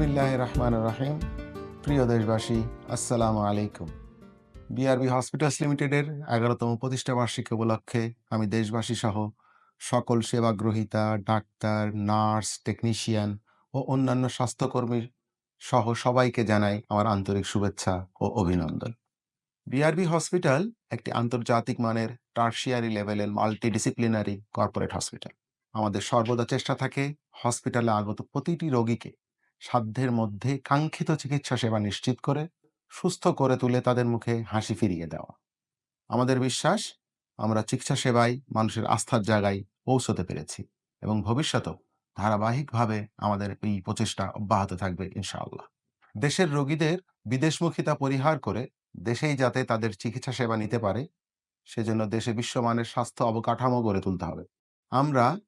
রহমান রাহিম। প্রিয় দেশবাসী, আসসালামু আলাইকুম। বিআরবি হসপিটালস লিমিটেডের এগারোতম প্রতিষ্ঠা বার্ষিকী উপলক্ষে আমি দেশবাসী সহ সকল সেবাগ্রহীতা, ডাক্তার, নার্স টেকনিশিয়ান ও অন্যান্য স্বাস্থ্যকর্মী সহ সবাইকে জানাই আমার আন্তরিক শুভেচ্ছা ও অভিনন্দন। বিআরবি হসপিটাল একটি আন্তর্জাতিক মানের টার্সিয়ারি লেভেলের মাল্টিডিসিপ্লিনারি কর্পোরেট হসপিটাল আমাদের সর্বদা চেষ্টা থাকে হসপিটালে আগত প্রতিটি রোগীকে সাধ্যের মধ্যে কাঙ্ক্ষিত চিকিৎসা সেবা নিশ্চিত করে, সুস্থ করে তুলে তাদের মুখে হাসি ফিরিয়ে দেওয়া। আমাদের বিশ্বাস, আমরা চিকিৎসা সেবায় মানুষের আস্থার জায়গায় পৌঁছতে পেরেছি এবং ভবিষ্যতেও ধারাবাহিকভাবে আমাদের এই প্রচেষ্টা অব্যাহত থাকবে ইনশাআল্লাহ। দেশের রোগীদের বিদেশমুখিতা পরিহার করে দেশেই যাতে তাদের চিকিৎসা সেবা নিতে পারে, সেজন্য দেশে বিশ্বমানের স্বাস্থ্য অবকাঠামো গড়ে তুলতে হবে। আমরা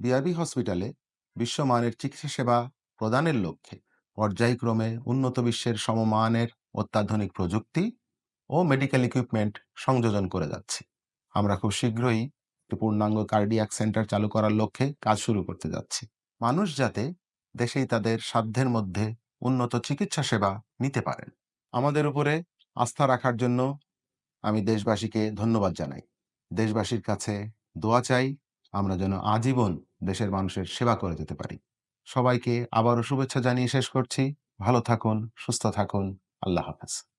বিআরবি হসপিটালে বিশ্বমানের চিকিৎসা সেবা প্রদানের লক্ষ্যে। পর্যায়ক্রমে উন্নত বিশ্বের সমমানের অত্যাধুনিক প্রযুক্তি ও মেডিকেল ইকুইপমেন্ট সংযোজন করে যাচ্ছি। আমরা খুব শীঘ্রই একটি পূর্ণাঙ্গ কার্ডিয়াক সেন্টার চালু করার লক্ষ্যে কাজ শুরু করতে যাচ্ছি। মানুষ যাতে দেশেই তাদের সাধ্যের মধ্যে উন্নত চিকিৎসা সেবা নিতে পারেন। আমাদের উপরে আস্থা রাখার জন্য আমি দেশবাসীকে ধন্যবাদ জানাই। দেশবাসীর কাছে দোয়া চাই, আমরা যেন আজীবন দেশের মানুষের সেবা করে যেতে পারি। সবাইকে আবারও শুভেচ্ছা জানিয়ে শেষ করছি। ভালো থাকুন সুস্থ থাকুন। আল্লাহ হাফেজ।